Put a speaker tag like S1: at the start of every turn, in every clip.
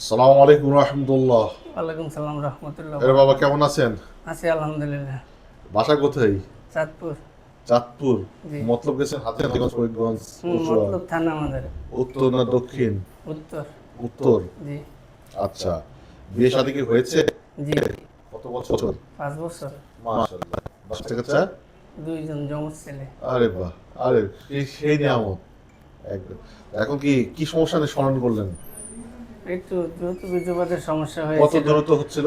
S1: সালাম আলাইকুম রহমতুল্লাহ।
S2: ওয়ালাইকুম সালাম রহমতুল্লাহ।
S1: এর বাবা কেমন আছেন?
S2: আছি আলহামদুলিল্লাহ।
S1: বাসা কোথায়?
S2: চাঁদপুর।
S1: চাঁদপুর? মতলব গেছেন ফরিদগঞ্জ
S2: হুম, মতলব থানা আমাদের।
S1: উত্তর না দক্ষিণ?
S2: উত্তর।
S1: উত্তর?
S2: জি।
S1: আচ্ছা। বিয়ে শাদী কি হয়েছে?
S2: জি।
S1: কত বছর?
S2: পাঁচ বছর।
S1: মাশাআল্লাহ। বাচ্চা কাচ্চা
S2: দুইজন জমজ ছেলে।
S1: আরে বাহ! আরে সেই- সেই নিয়ামত। একদম। এখন কি কি সমস্যা নিয়ে স্মরণ করলেন?
S2: একটু দ্রুত বীর্যপাতের সমস্যা
S1: কত
S2: হয়েছিল
S1: দূরত্ব হচ্ছিল?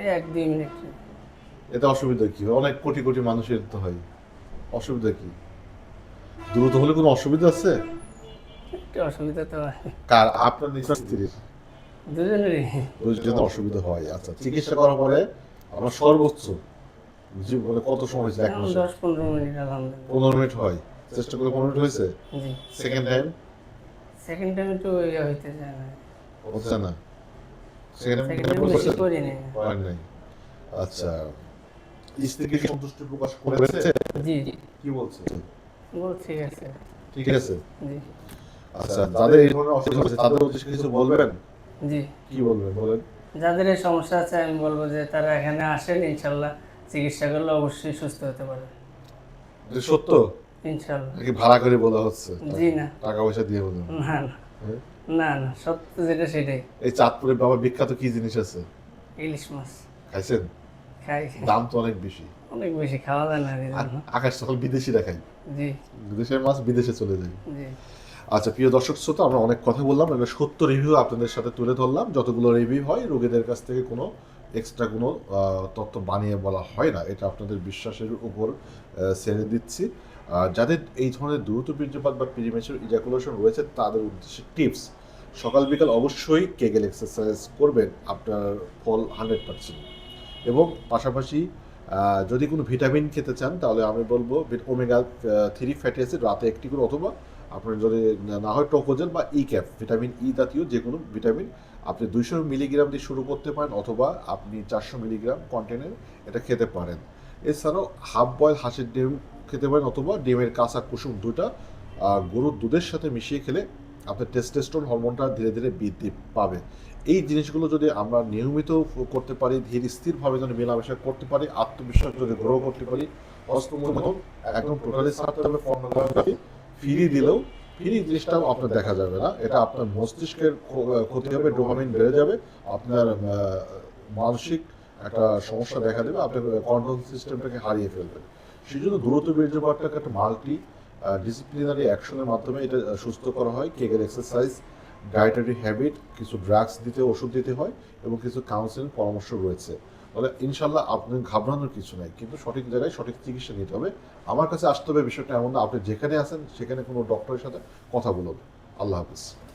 S2: এই এক দুই মিনিট।
S1: এতে অসুবিধা কি অনেক কোটি কোটি মানুষের তো হয়। অসুবিধা কি? দ্রুত হলে কোনো অসুবিধা আছে?
S2: একটু অসুবিধা তো।
S1: কার? আপনার নিজের স্ত্রীর?
S2: দুজনেরই।
S1: দুজনের অসুবিধা হয়। আচ্ছা চিকিৎসা করার পরে আমার সর্বোচ্চ জীবনে কত সময় হয়েছে? এক মাসে
S2: দশ পনেরো মিনিট আলহামদুলিল্লাহ।
S1: পনেরো মিনিট হয়। চেষ্টা করে পনেরো মিনিট হয়েছে? সেকেন্ড টাইম
S2: সেকেন্ড টাইম একটু ইয়ে হইতে চায় না।
S1: হচ্ছে না সেকেন্ড
S2: সেকেন্ড টাইম বেশি করি নি
S1: হয় নাই আচ্ছা স্ত্রীকে কি সন্তুষ্টি প্রকাশ করেছে
S2: জি জি
S1: কি বলছে
S2: ঠিক আছে
S1: ঠিক আছে
S2: জি
S1: আচ্ছা যাদের এই ধরনের অসুবিধা হচ্ছে তাদের উদ্দেশ্যে কিছু বলবেন
S2: জি
S1: কি বলবেন বলেন
S2: যাদের এই সমস্যা আছে আমি বলব যে তারা এখানে আসেন ইনশাল্লাহ চিকিৎসা করলে অবশ্যই সুস্থ হতে পারে
S1: সত্য
S2: ইনশাল্লাহ
S1: নাকি ভাড়া করে বলা হচ্ছে
S2: জি না
S1: টাকা পয়সা দিয়ে বলুন
S2: না না
S1: হ্যাঁ?
S2: না না সত্য যেটা সেটাই।
S1: এই চাঁদপুরের বাবা বিখ্যাত কি জিনিস আছে?
S2: ইলিশ মাছ।
S1: খাইছেন?
S2: খাই
S1: দাম তো অনেক বেশি।
S2: অনেক বেশি খাওয়া যায় না।
S1: আকাশ তখন বিদেশিরা খাই
S2: জি।
S1: দেশের মাছ বিদেশে চলে যায়।
S2: জি।
S1: আচ্ছা প্রিয় দর্শক শ্রোতা আমরা অনেক কথা বললাম। এবার সত্য রিভিউ আপনাদের সাথে তুলে ধরলাম। যতগুলো রিভিউ হয় রোগীদের কাছ থেকে কোনো এক্সট্রা কোনো তথ্য বানিয়ে বলা হয় না। এটা আপনাদের বিশ্বাসের উপর ছেড়ে দিচ্ছি। যাদের এই ধরনের দ্রুত বীর্যপাত বা প্রিমেচুর ইজাকুলেশন রয়েছে, তাদের উদ্দেশ্যে টিপস সকাল, বিকাল অবশ্যই কেগেল এক্সারসাইজ করবেন, আপনার ফল হান্ড্রেড পার্সেন্ট এবং পাশাপাশি যদি কোনো ভিটামিন খেতে চান, তাহলে আমি বলব ওমেগা থ্রি ফ্যাটি অ্যাসিড রাতে একটি করে, অথবা আপনার যদি না- হয় টোকোজেন বা ই ক্যাপ ভিটামিন ই জাতীয় যে কোনো ভিটামিন, আপনি দুইশো মিলিগ্রাম দিয়ে শুরু করতে পারেন অথবা আপনি চারশো মিলিগ্রাম কন্টেনের এটা খেতে পারেন। এছাড়াও হাফ বয়েল হাঁসের ডিম খেতে পারেন অথবা ডিমের কাঁচা কুসুম দুটা গরুর দুধের সাথে মিশিয়ে খেলে আপনার টেস্টেস্টোন হরমোনটা ধীরে ধীরে বৃদ্ধি পাবে। এই জিনিসগুলো যদি আমরা নিয়মিত করতে পারি, ধীর স্থিরভাবে যদি মেলামেশা করতে পারি, আত্মবিশ্বাস যদি গ্রহ করতে পারি অস্তমূলক একদম টোটালি ছাড়তে হবে। ফিরিয়ে দিলেও, ফিরি জিনিসটাও আপনার দেখা যাবে না। এটা আপনার মস্তিষ্কের ক্ষতি হবে, ডোপামিন বেড়ে যাবে, আপনার মানসিক একটা সমস্যা দেখা দেবে আপনার কন্ট্রোল সিস্টেমটাকে হারিয়ে ফেলবেন। সেই জন্য দ্রুত বীর্যপাতটাকে একটা মাল্টি ডিসিপ্লিনারি অ্যাকশনের মাধ্যমে এটা সুস্থ করা হয়। কেকের এক্সারসাইজ ডায়েটারি হ্যাবিট কিছু ড্রাগস দিতে, ওষুধ দিতে হয় এবং কিছু কাউন্সিলিং পরামর্শ রয়েছে। তাহলে ইনশাল্লাহ আপনার ঘাবড়ানোর কিছু নাই। কিন্তু সঠিক জায়গায় সঠিক চিকিৎসা নিতে হবে। আমার কাছে আসতে হবে বিষয়টা এমন না। আপনি যেখানে আছেন, সেখানে কোনো ডক্টরের সাথে কথা বলুন। আল্লাহ হাফিজ।